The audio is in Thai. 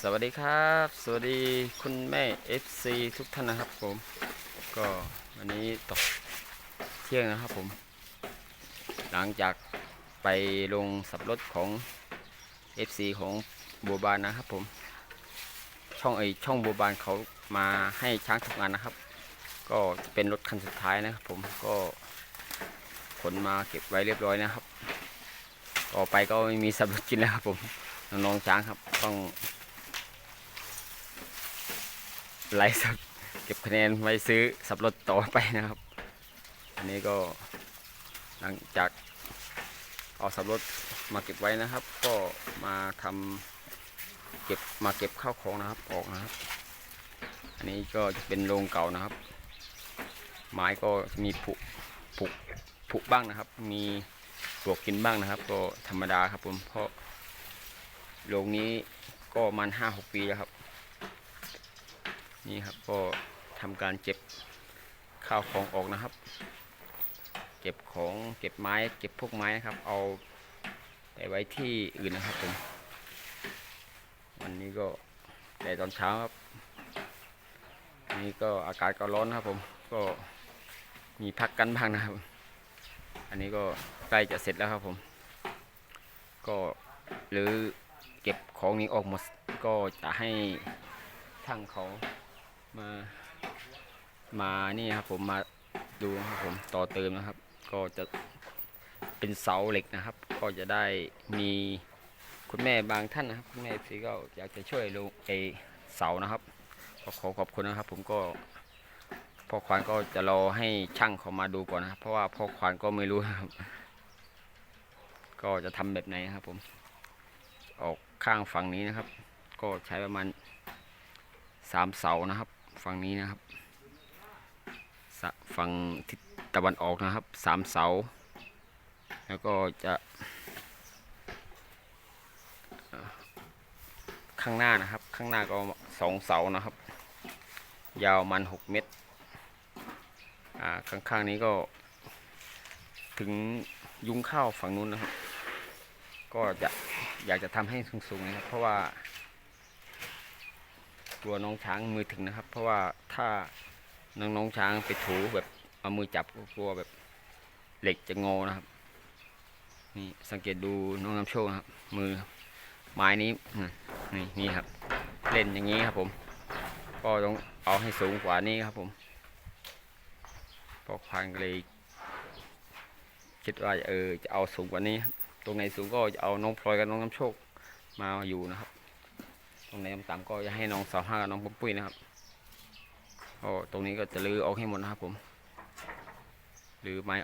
สวัสดีครับ สวัสดีคุณแม่ FC ทุกท่านนะครับผม ก็วันนี้ตกเที่ยงนะครับผม หลังจากไปลงสับรถของ FC ของบัวบานนะครับผม ช่องไอช่องบัวบานเขามาให้ช้างทำงานนะครับ ก็จะเป็นรถคันสุดท้ายนะครับผมก็ขนมาเก็บไว้เรียบร้อยนะครับ ต่อไปก็ไม่มีสับรถกินแล้วครับผมน้องๆช้างครับต้อง ไล่สับเก็บคะแนนไว้ซื้อสับรถต่อไปนะครับ อันนี้ก็หลังจากเอาสับรถมาเก็บไว้นะครับ ก็มาทำเก็บมาเก็บข้าวของนะครับออกนะครับ อันนี้ก็จะเป็นโรงเก่านะครับ ไม้ก็มีผุผุผุบ้างนะครับ มีปลวกกินบ้างนะครับ ก็ธรรมดาครับผมเพราะโรงนี้ก็มันห้าหกปีแล้วครับ นี่ครับก็ทำการเก็บข้าวของออกนะครับ เก็บของเก็บไม้เก็บพวกไม้นะครับ เอาไปไว้ที่อื่นนะครับผมวันนี้ก็แต่ตอนเช้าครับนี่ก็อากาศก็ร้อนครับผมก็มีพักกันบ้างนะครับ อันนี้ก็ใกล้จะเสร็จแล้วครับผม ก็หรือเก็บของนี้ออกหมดก็จะให้ช่างเขา มามานี่ครับผมมาดูครับผมต่อเติมนะครับ ก็จะเป็นเสาเหล็กนะครับ ก็จะได้มีคุณแม่บางท่านนะครับคุณแม่ซีก็อยากจะช่วยลงไอเสานะครับก็ขอขอบคุณนะครับ ผมก็พ่อควานก็จะรอให้ช่างเขามาดูก่อนนะครับ เพราะว่าพ่อควานก็ไม่รู้ครับ ก็จะทำแบบไหนครับ ผม ออกข้างฝั่งนี้นะครับ ก็ใช้ประมาณสามเสานะครับ ฝั่งนี้นะครับฝั่งทิศตะวันออกนะครับสามเสา แล้วก็จะข้างหน้านะครับ ข้างหน้าก็สองเสานะครับ ยาวมันหกเมตรอ่าข้างๆนี้ก็ถึงยุ้งข้าวฝั่งนู้นนะครับ ก็จะอยากจะทำให้สูงๆนะครับ เพราะว่า กลัวน้องช้างมือถึงนะครับ เพราะว่าถ้าน้องน้องช้างไปถูแบบเอามือจับก็กลัวแบบเหล็กจะงอนะครับนี่สังเกตดูน้องน้ำโชคครับ มือไม้นี้นี่นี่ครับ เล่นอย่างนี้ครับผม ก็ต้องเอาให้สูงกว่านี้ครับผมพอควานก็เลยคิดว่าเออจะเอาสูงกว่านี้ครับตรงไหนสูงก็จะเอาน้องพลอยกับน้องน้ำโชคมาอยู่นะครับ ตรงไหนต่ำๆก็จะให้น้องสาวห้ากับน้องปุ้มปุ้ยนะครับก็ตรงนี้ก็จะลื้อออกให้หมดนะครับผมลื้อไม้